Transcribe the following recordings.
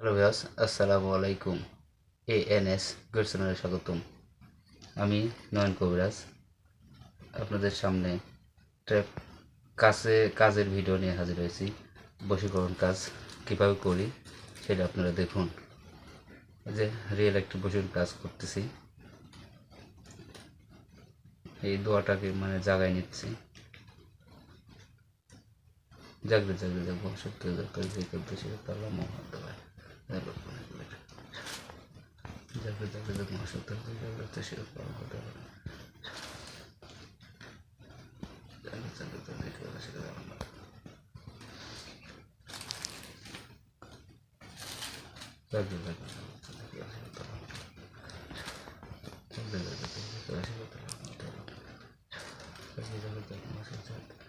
Hello viewers, আসসালামু আলাইকুম। A N S গুডসোনারে স্বাগতম। আমি নয়ন কবিরাজ। আপনাদের সামনে ট্র্যাপ কাছে, কাজের ভিডিও নিয়ে হাজির হয়েছি। বশীকরণ কাজ কীভাবে করি সেটা আপনারা দেখুন। যে রিয়েল একটা বশীকরণ কাজ করতেছি। এই দোয়াটাকে মানে জাগায় নিচ্ছি। জাগরে জাগরে জাগবো সত্য দরকার যে করতে সে তাল্লা মোহাম্মদ দেওয়া জাগরে জাগরে জাগবো সত্য জাগরে তো সে পালন দেওয়া জাগরে জাগরে জাগরে করে সে দেওয়া জাগরে জাগরে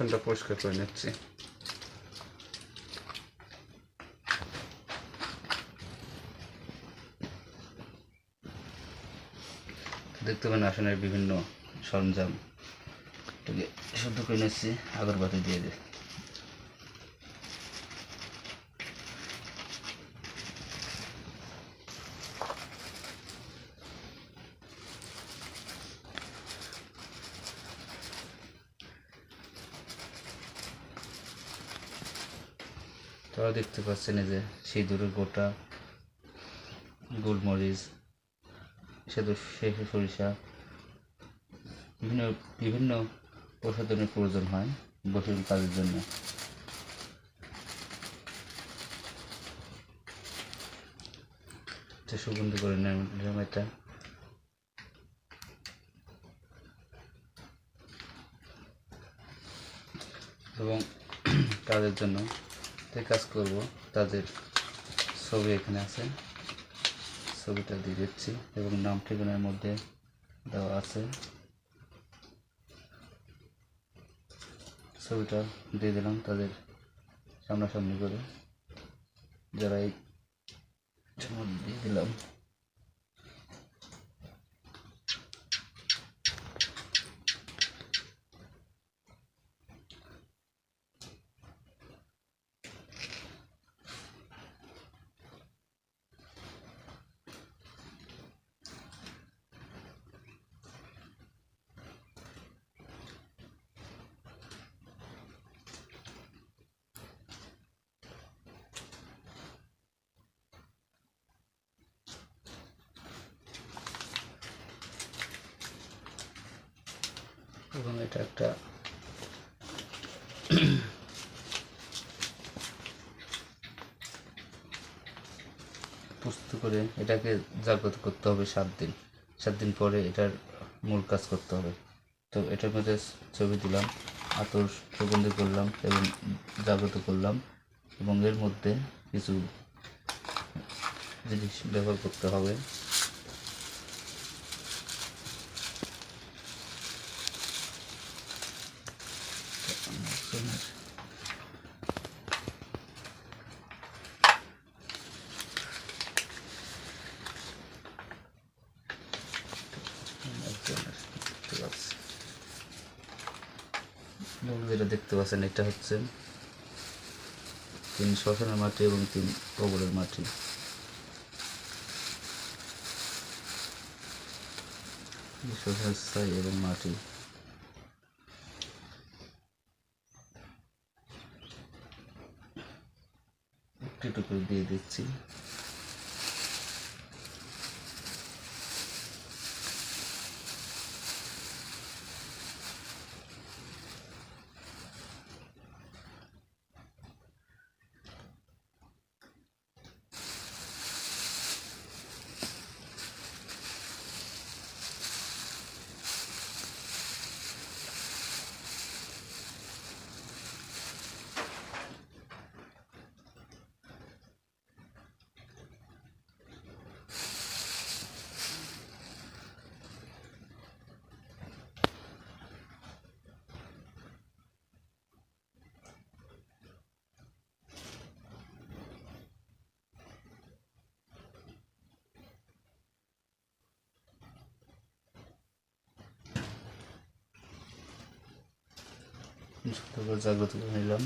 আসনটা পরিষ্কার করে নিচ্ছি। দেখতে পাবেন আসনের বিভিন্ন সরঞ্জাম। শুদ্ধ করে নিচ্ছি, আগরবাতি দিয়ে দিয়ে। তারা দেখতে পাচ্ছেন এই যে সিঁদুরের গোটা, গোলমরিচ সেতু শেষে সরিষা, বিভিন্ন বিভিন্ন প্রসাধনের প্রয়োজন হয় বসুন কাজের জন্য। সুগন্ধি করে নিলাম এটা। এবং কাজের জন্য যে কাজ করব, তাদের ছবি এখানে আছে। ছবিটা দিয়ে দিচ্ছি এবং নাম ঠিকানার মধ্যে দেওয়া আছে। ছবিটা দিয়ে দিলাম তাদের সামনাসামনি করে। যারা এই দিয়ে দিলাম। এবং এটা একটা প্রস্তুত করে এটাকে জাগ্রত করতে হবে সাত দিন। সাত দিন পরে এটার মূল কাজ করতে হবে। তো এটার মধ্যে ছবি দিলাম, আতর সুগন্ধি করলাম এবং জাগ্রত করলাম এবং এর মধ্যে কিছু জিনিস ব্যবহার করতে হবে ঠিক আছে এবং যেটা দেখতে পাচ্ছেন, এটা হচ্ছে তিন শ্মশানের মাটি এবং তিন কবরের মাটি। শ্মশানের এবং মাটি। একটু একটু করে দিয়ে দিচ্ছি। জাগ্রত করে নিলাম।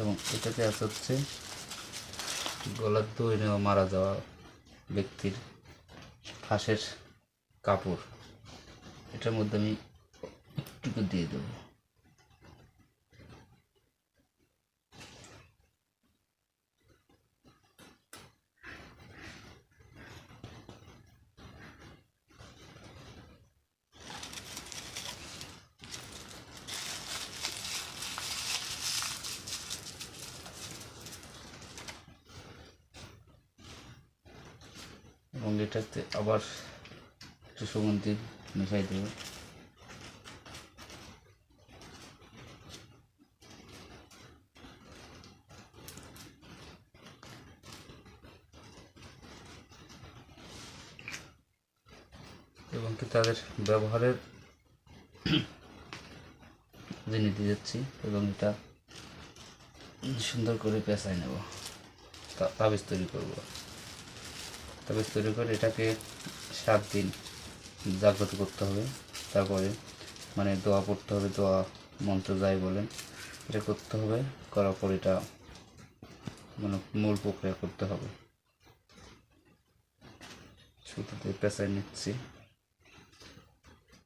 এবং এটাতে আছে হচ্ছে গলার দই নেওয়া, মারা যাওয়া ব্যক্তির ফাঁসের কাপড়। এটার মধ্যে আমি একটুকু দিয়ে দেবো। এবং এটাতে আবার একটু সুগন্ধি মিশাই দেব। এবং কি তাদের ব্যবহারের জিনিস দিয়ে যাচ্ছি এবং এটা সুন্দর করে পেঁচাই নেব তাবিজ তৈরি করব। তাবিজ তৈরি করে এটাকে সাত দিন জাগ্রত করতে হবে। তারপরে মানে দোয়া পড়তে হবে, দোয়া মন্ত্র যাই বলেন, এটা করতে হবে। করার পর এটা মানে মূল প্রক্রিয়া করতে হবে। সুতোতে পেঁচাই নিচ্ছি।